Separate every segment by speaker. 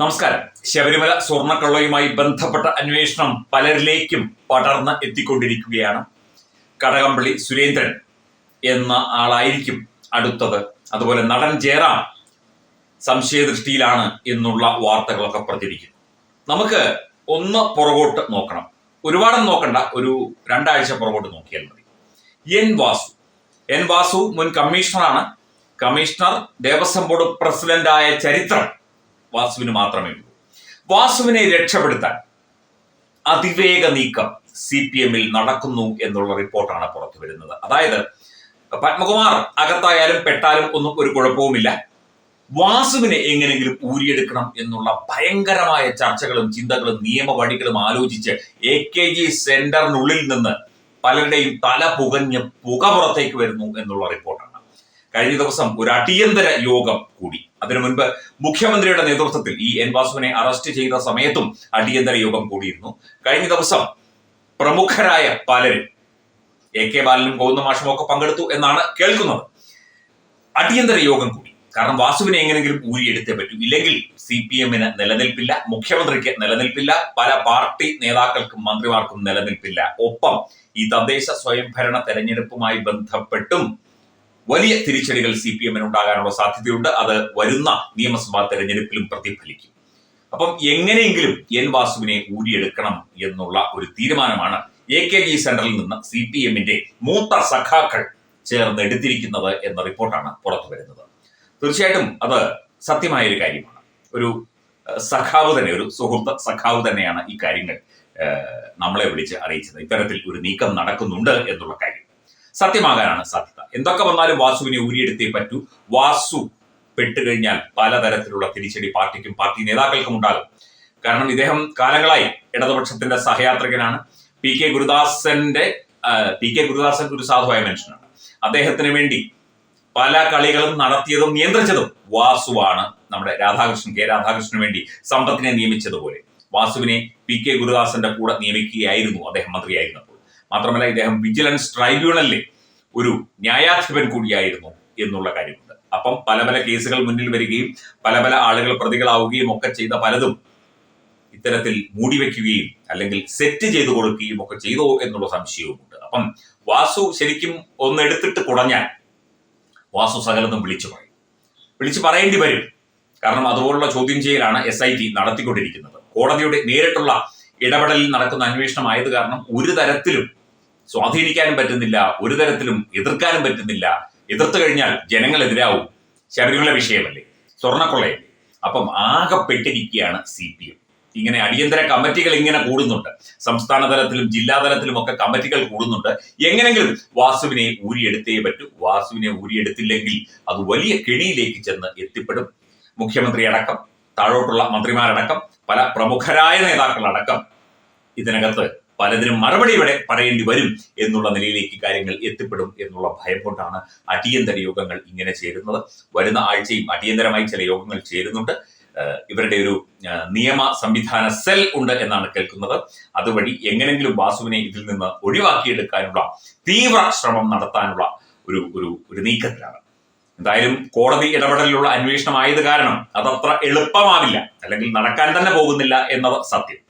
Speaker 1: നമസ്കാരം. ശബരിമല സ്വർണക്കള്ളയുമായി ബന്ധപ്പെട്ട അന്വേഷണം പലരിലേക്കും പടർന്ന് എത്തിക്കൊണ്ടിരിക്കുകയാണ്. കടകംപള്ളി സുരേന്ദ്രൻ എന്ന ആളായിരിക്കും അടുത്തത്. അതുപോലെ നടൻ ജയറാം സംശയദൃഷ്ടിയിലാണ് എന്നുള്ള വാർത്തകളൊക്കെ പ്രചരിക്കുന്നു. നമുക്ക് ഒന്ന് പുറകോട്ട് നോക്കണം. ഒരുപാടും നോക്കണ്ട. ഒരു രണ്ടാഴ്ച പുറകോട്ട് നോക്കിയാൽ മതി. എൻ വാസു. എൻ വാസു മുൻ കമ്മീഷണറാണ്. കമ്മീഷണർ ദേവസ്വം ബോർഡ് പ്രസിഡന്റായ ചരിത്രം വാസുവിന് മാത്രമേ ഉള്ളൂ. വാസുവിനെ രക്ഷപ്പെടുത്താൻ അതിവേഗ നീക്കം സി പി എമ്മിൽ നടക്കുന്നു എന്നുള്ള റിപ്പോർട്ടാണ് പുറത്തു വരുന്നത്. അതായത് പത്മകുമാർ അകത്തായാലും പെട്ടാലും ഒന്നും ഒരു കുഴപ്പവുമില്ല. വാസുവിനെ എങ്ങനെങ്കിലും ഊരിയെടുക്കണം എന്നുള്ള ഭയങ്കരമായ ചർച്ചകളും ചിന്തകളും നിയമവഴികളും ആലോചിച്ച് എ കെ ജി സെന്ററിനുള്ളിൽ നിന്ന് പലരുടെയും തല പുകഞ്ഞ് പുക പുറത്തേക്ക് വരുന്നു എന്നുള്ള റിപ്പോർട്ടാണ്. കഴിഞ്ഞ ദിവസം ഒരു അടിയന്തര യോഗം കൂടി. അതിനു മുൻപ് മുഖ്യമന്ത്രിയുടെ നേതൃത്വത്തിൽ ഈ എൻ വാസുവിനെ അറസ്റ്റ് ചെയ്ത സമയത്തും അടിയന്തര യോഗം കൂടിയിരുന്നു. കഴിഞ്ഞ ദിവസം പ്രമുഖരായ പലരും എ കെ ബാലനും മാഷും ഒക്കെ പങ്കെടുത്തു എന്നാണ് കേൾക്കുന്നത്. അടിയന്തര യോഗം കൂടി. കാരണം വാസുവിനെ എങ്ങനെങ്കിലും ഊരിയെടുത്തേ പറ്റൂ. ഇല്ലെങ്കിൽ സി പി എമ്മിന് നിലനിൽപ്പില്ല മുഖ്യമന്ത്രിക്ക് നിലനിൽപ്പില്ല പല പാർട്ടി നേതാക്കൾക്കും മന്ത്രിമാർക്കും നിലനിൽപ്പില്ല. ഒപ്പം ഈ തദ്ദേശ സ്വയംഭരണ തെരഞ്ഞെടുപ്പുമായി ബന്ധപ്പെട്ടും വലിയ തിരിച്ചടികൾ സി പി എമ്മിന് ഉണ്ടാകാനുള്ള സാധ്യതയുണ്ട്. അത് വരുന്ന നിയമസഭാ തെരഞ്ഞെടുപ്പിലും പ്രതിഫലിക്കും. അപ്പം എങ്ങനെയെങ്കിലും എൻ വാസുവിനെ ഊരിയെടുക്കണം എന്നുള്ള ഒരു തീരുമാനമാണ് എ കെ ജി സെന്ററിൽ നിന്ന് സി പി എമ്മിന്റെ മൂത്ത സഖാക്കൾ ചേർന്ന് എടുത്തിരിക്കുന്നത് എന്ന റിപ്പോർട്ടാണ് പുറത്തു വരുന്നത്. തീർച്ചയായിട്ടും അത് സത്യമായ ഒരു കാര്യമാണ്. ഒരു സഖാവ് തന്നെ ഒരു സുഹൃത്ത് സഖാവ് തന്നെയാണ് ഈ കാര്യങ്ങൾ നമ്മളെ വിളിച്ച് അറിയിച്ചത്. ഇത്തരത്തിൽ ഒരു നീക്കം നടക്കുന്നുണ്ട് എന്നുള്ള കാര്യം. സത്യമാകാനാണ് സാധ്യത. എന്തൊക്കെ വന്നാലും വാസുവിനെ ഊരിയെടുത്തേ പറ്റൂ. വാസു പെട്ടുകഴിഞ്ഞാൽ പലതരത്തിലുള്ള തിരിച്ചടി പാർട്ടിക്കും പാർട്ടി നേതാക്കൾക്കും ഉണ്ടാകും. കാരണം ഇദ്ദേഹം കാലങ്ങളായി ഇടതുപക്ഷത്തിന്റെ സഹയാത്രികനാണ്. പി കെ ഗുരുദാസന്റെ പി കെ ഗുരുദാസൻ ഒരു സാധുവായ മനുഷ്യനാണ്. അദ്ദേഹത്തിന് വേണ്ടി പല കളികളും നടത്തിയതും നിയന്ത്രിച്ചതും വാസുവാണ് നമ്മുടെ രാധാകൃഷ്ണൻ കെ രാധാകൃഷ്ണന് വേണ്ടി സമ്പത്തിനെ നിയമിച്ചതുപോലെ. വാസുവിനെ പി കെ ഗുരുദാസന്റെ കൂടെ നിയമിക്കുകയായിരുന്നു അദ്ദേഹം മന്ത്രിയായിരുന്നപ്പോൾ. മാത്രമല്ല ഇദ്ദേഹം വിജിലൻസ് ട്രൈബ്യൂണലിലെ ഒരു ന്യായാധിപൻ കൂടിയായിരുന്നു എന്നുള്ള കാര്യമുണ്ട്. അപ്പം പല പല കേസുകൾ മുന്നിൽ വരികയും പല പല ആളുകൾ പ്രതികളാവുകയും ഒക്കെ ചെയ്ത പലതും ഇത്തരത്തിൽ മൂടിവെക്കുകയും അല്ലെങ്കിൽ സെറ്റ് ചെയ്തു കൊടുക്കുകയും ഒക്കെ ചെയ്തോ എന്നുള്ള സംശയവുമുണ്ട്. അപ്പം വാസു ശരിക്കും ഒന്ന് കുടഞ്ഞാൽ വാസു സകലതും വിളിച്ചു പറയും. വിളിച്ചു പറയേണ്ടി വരും. കാരണം അതുപോലുള്ള ചോദ്യം ചെയ്യലാണ് എസ് ഐ ടി നടത്തിക്കൊണ്ടിരിക്കുന്നത്. കോടതിയുടെ നേരിട്ടുള്ള ഇടപെടലിൽ നടക്കുന്ന അന്വേഷണം ആയത് കാരണം ഒരു തരത്തിലും സ്വാധീനിക്കാനും പറ്റുന്നില്ല ഒരു തരത്തിലും എതിർക്കാനും പറ്റുന്നില്ല. എതിർത്തു കഴിഞ്ഞാൽ ജനങ്ങൾ എതിരാവും ശബരിമല വിഷയമല്ലേ? സ്വർണക്കൊള്ളയല്ലേ? അപ്പം ആകെപ്പെട്ടിരിക്കുകയാണ് സി പി എം ഇങ്ങനെ അടിയന്തര കമ്മിറ്റികൾ ഇങ്ങനെ കൂടുന്നുണ്ട്. സംസ്ഥാന തലത്തിലും ജില്ലാ തലത്തിലും ഒക്കെ കമ്മിറ്റികൾ കൂടുന്നുണ്ട്. എങ്ങനെങ്കിലും വാസുവിനെ ഊരിയെടുത്തേ പറ്റൂ. വാസുവിനെ ഊരിയെടുത്തില്ലെങ്കിൽ അത് വലിയ കെണിയിലേക്ക് ചെന്ന് എത്തിപ്പെടും. മുഖ്യമന്ത്രി അടക്കം താഴോട്ടുള്ള മന്ത്രിമാരടക്കം പല പ്രമുഖരായ നേതാക്കളടക്കം ഇതിനകത്ത് പലതിനും മറുപടി ഇവിടെ പറയേണ്ടി വരും എന്നുള്ള നിലയിലേക്ക് കാര്യങ്ങൾ എത്തിപ്പെടും എന്നുള്ള ഭയം കൊണ്ടാണ് അടിയന്തര യോഗങ്ങൾ ഇങ്ങനെ ചേരുന്നത്. വരുന്ന ആഴ്ചയും അടിയന്തരമായി ചില യോഗങ്ങൾ ചേരുന്നുണ്ട്. ഇവരുടെ ഒരു നിയമ സംവിധാന സെൽ ഉണ്ട് എന്നാണ് കേൾക്കുന്നത്. അതുവഴി എങ്ങനെങ്കിലും വാസുവിനെ ഇതിൽ നിന്ന് ഒഴിവാക്കിയെടുക്കാനുള്ള തീവ്ര ശ്രമം നടത്താനുള്ള ഒരു ഒരു ഒരു നീക്കത്തിലാണ്. എന്തായാലും കോടതി ഇടപെടലിലുള്ള അന്വേഷണമായത് കാരണം അതത്ര എളുപ്പമാവില്ല. അല്ലെങ്കിൽ നടക്കാൻ തന്നെ പോകുന്നില്ല എന്നത് സത്യം.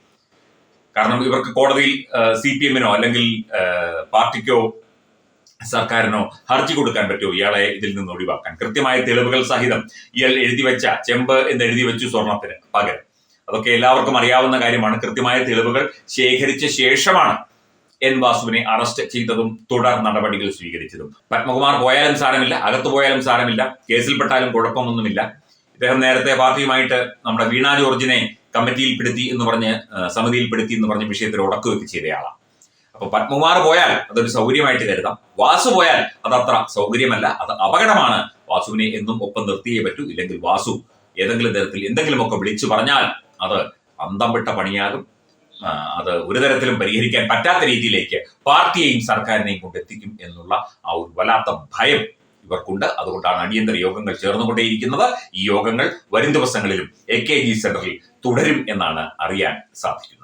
Speaker 1: കാരണം ഇവർക്ക് കോടതിയിൽ സി പി എമ്മിനോ അല്ലെങ്കിൽ പാർട്ടിക്കോ സർക്കാരിനോ ഹർജി കൊടുക്കാൻ പറ്റുമോ ഇയാളെ ഇതിൽ നിന്ന് ഒഴിവാക്കാൻ. കൃത്യമായ തെളിവുകൾ സഹിതം ഇയാൾ എഴുതി വെച്ച ചെമ്പ് എന്ന് എഴുതി വെച്ചു സ്വർണത്തിന് പകരം. അതൊക്കെ എല്ലാവർക്കും അറിയാവുന്ന കാര്യമാണ്. കൃത്യമായ തെളിവുകൾ ശേഖരിച്ച ശേഷമാണ് എൻ വാസുവിനെ അറസ്റ്റ് ചെയ്തതും തുടർ നടപടികൾ സ്വീകരിച്ചതും. പത്മകുമാർ പോയാലും സാരമില്ല അകത്തു പോയാലും സാരമില്ല കേസിൽപ്പെട്ടാലും കുഴപ്പമൊന്നുമില്ല. ഇദ്ദേഹം നേരത്തെ പാർട്ടിയുമായിട്ട് നമ്മുടെ വീണ ജോർജിനെ കമ്മിറ്റിയിൽപ്പെടുത്തി എന്ന് പറഞ്ഞ് സമിതിയിൽപ്പെടുത്തി എന്ന് പറഞ്ഞ വിഷയത്തിൽ ഉടക്കുകയൊക്കെ ചെയ്തയാളാണ് അപ്പൊ പത്മകുമാർ പോയാൽ അതൊരു സൗകര്യമായിട്ട് കരുതാം. വാസു പോയാൽ അത് അത്ര സൗകര്യമല്ല അത് അപകടമാണ്. വാസുവിനെ എന്നും ഒപ്പം നിർത്തിയേ പറ്റൂ. ഇല്ലെങ്കിൽ വാസു ഏതെങ്കിലും തരത്തിൽ എന്തെങ്കിലുമൊക്കെ വിളിച്ചു പറഞ്ഞാൽ അത് അന്തം വിട്ട പണിയാകും. അത് ഒരു തരത്തിലും പരിഹരിക്കാൻ പറ്റാത്ത രീതിയിലേക്ക് പാർട്ടിയെയും സർക്കാരിനെയും കൊണ്ടെത്തിക്കും എന്നുള്ള ആ ഒരു വല്ലാത്ത ഭയം ഇവർക്കുണ്ട്. അതുകൊണ്ടാണ് അടിയന്തര യോഗങ്ങൾ ചേർന്നുകൊണ്ടേയിരിക്കുന്നത്. ഈ യോഗങ്ങൾ വരും ദിവസങ്ങളിലും എ കെ ജി സെന്ററിൽ തുടരും എന്നാണ് അറിയാൻ സാധിക്കുന്നത്.